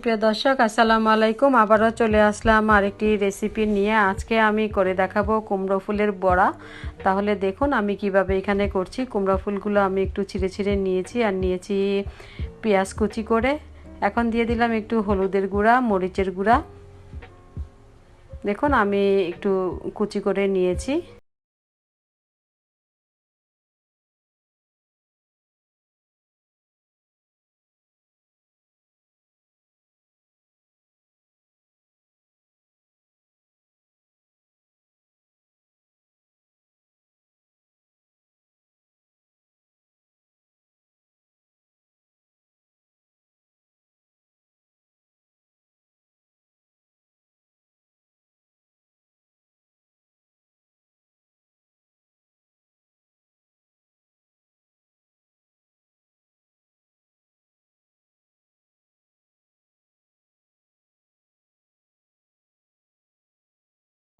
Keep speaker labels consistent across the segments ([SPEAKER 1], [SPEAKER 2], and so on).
[SPEAKER 1] সুপ্রিয় দর্শক, আসসালামু আলাইকুম। আবারও চলে আসলাম আরেকটি রেসিপি নিয়ে। আজকে আমি করে দেখাবো কুমড়ো ফুলের বড়া। তাহলে দেখুন আমি কীভাবে এখানে করছি। কুমড়ো ফুলগুলো আমি একটু ছিঁড়ে ছিঁড়ে নিয়েছি আর নিয়েছি পেঁয়াজ কুচি করে। এখন দিয়ে দিলাম একটু হলুদের গুঁড়া, মরিচের গুঁড়া। দেখুন আমি একটু কুচি করে নিয়েছি।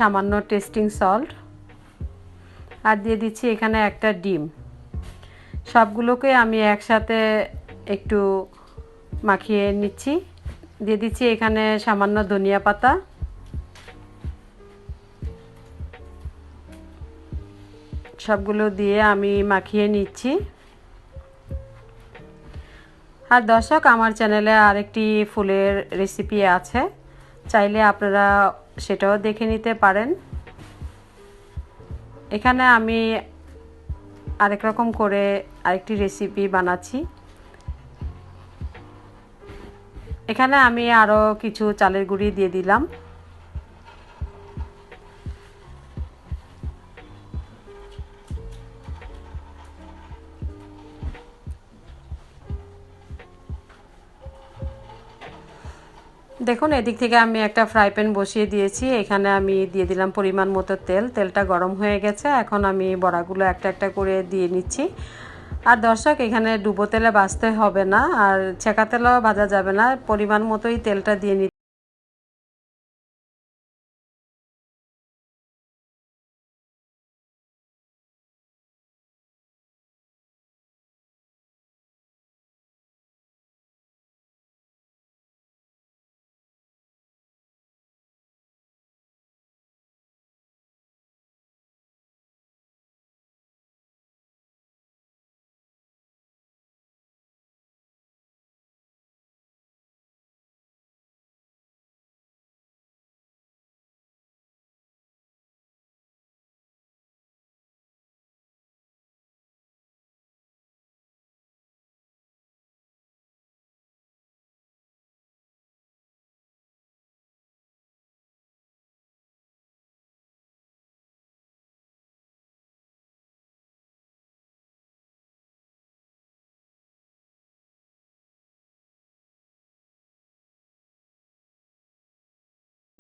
[SPEAKER 1] সামান্য টেস্টিং সল্ট। আর দিয়ে দিচ্ছি এখানে একটা ডিম। সবগুলোকে আমি একসাথে একটু মাখিয়ে নিচ্ছি। দিয়ে দিচ্ছি এখানে সামান্য ধনিয়া পাতা। সবগুলো দিয়ে আমি মাখিয়ে নিচ্ছি। আর দর্শক, আমার চ্যানেলে আরেকটি ফুলের রেসিপি আছে। চাইলে আপনারা সেটাও দেখে নিতে পারেন। এখানে আমি আরেক রকম করে আরেকটি রেসিপি বানাচ্ছি। এখানে আমি আরও কিছু চালের গুঁড়ি দিয়ে দিলাম। দেখুন, এদিক থেকে আমি একটা ফ্রাই প্যান বসিয়ে দিয়েছি। এখানে আমি দিয়ে দিলাম পরিমাণ মতো তেল। তেলটা গরম হয়ে গেছে। এখন আমি বড়াগুলো একটা একটা করে দিয়ে নিচ্ছি। আর দর্শক, এখানে ডুবো তেলে বাঁচতে হবে না। আর ছেঁকা তেলও ভাজা যাবে না। পরিমাণ মতোই তেলটা দিয়ে নিতে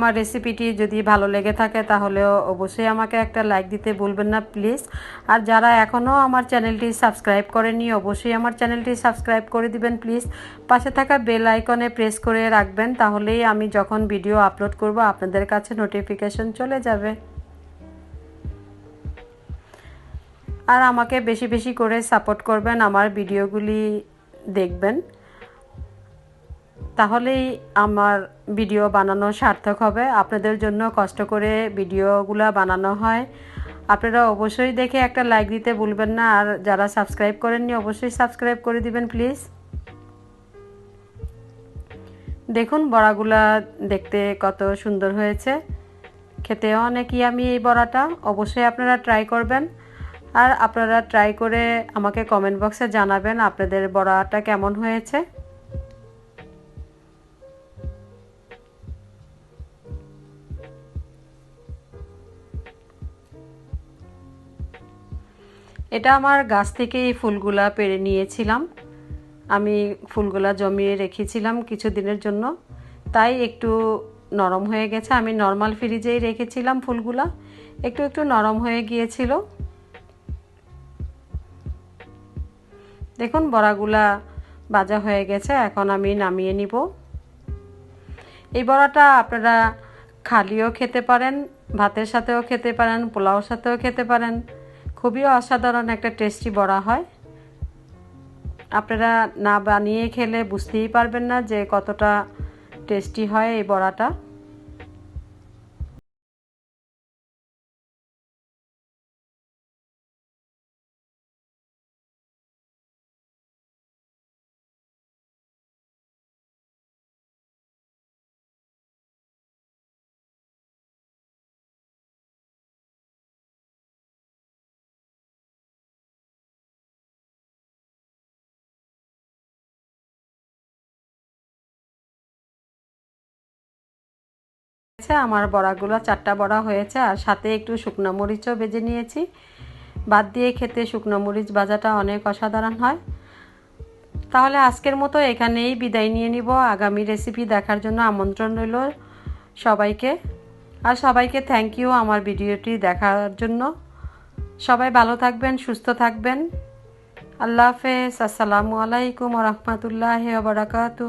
[SPEAKER 1] আমার রেসিপিটি যদি ভালো লেগে থাকে তাহলে অবশ্যই আমাকে একটা লাইক দিতে বলবেন না প্লিজ আর যারা এখনও আমার চ্যানেলটি সাবস্ক্রাইব করেনি অবশ্যই আমার চ্যানেলটি সাবস্ক্রাইব করে দিবেন প্লিজ পাশে থাকা বেল আইকনে প্রেস করে রাখবেন, তাহলেই আমি যখন ভিডিও আপলোড করব, আপনাদের কাছে নোটিফিকেশন চলে যাবে। আর আমাকে বেশি বেশি করে সাপোর্ট করবেন, আমার ভিডিওগুলি দেখবেন। তাহলেই আমার ভিডিও বানানো সার্থক হবে। আপনাদের জন্য কষ্ট করে ভিডিওগুলো বানানো হয়। আপনারা অবশ্যই দেখে একটা লাইক দিতে ভুলবেন না। আর যারা সাবস্ক্রাইব করেননি, অবশ্যই সাবস্ক্রাইব করে দিবেন প্লিজ দেখুন বড়াগুলা দেখতে কত সুন্দর হয়েছে। খেতে অনেকই আমি এই বড়াটা। অবশ্যই আপনারা ট্রাই করবেন। আর আপনারা ট্রাই করে আমাকে কমেন্ট বক্সে জানাবেন আপনাদের বড়াটা কেমন হয়েছে। এটা আমার গাছ থেকে এই ফুলগুলা পেরে নিয়েছিলাম। আমি ফুলগুলা জমিয়ে রেখেছিলাম কিছু দিনের জন্য। তাই একটু নরম হয়ে গেছে। আমি নর্মাল ফ্রিজেই রেখেছিলাম ফুলগুলা। একটু একটু নরম হয়ে গিয়েছিল। দেখুন, বড়াগুলা বাজা হয়ে গেছে। এখন আমি নামিয়ে নিব। এই বড়াটা আপনারা খালিও খেতে পারেন, ভাতের সাথেও খেতে পারেন, পোলাওর সাথেও খেতে পারেন। খুবই অসাধারণ একটা টেস্টি বড়া হয়। আপনারা না বানিয়ে খেলে বুঝতেই পারবেন না যে কতটা টেস্টি হয় এই বড়াটা। হয়েছে আমার বড়াগুলো, চারটা বড়া হয়েছে, আর সাথে একটু শুকনো মরিচও বেজে নিয়েছি। বাদ দিয়ে খেতে শুকনো মরিচ ভাজাটা অনেক অসাধারণ হয়। তাহলে আজকের মতো এখানেই বিদায় নিয়ে নিব। আগামী রেসিপি দেখার জন্য আমন্ত্রণ রইল সবাইকে। আর সবাইকে থ্যাংক ইউ আমার ভিডিওটি দেখার জন্য। সবাই ভালো থাকবেন, সুস্থ থাকবেন। আল্লাহ হাফেজ। আসসালামু আলাইকুম রহমতুল্লাহ বারাকাতু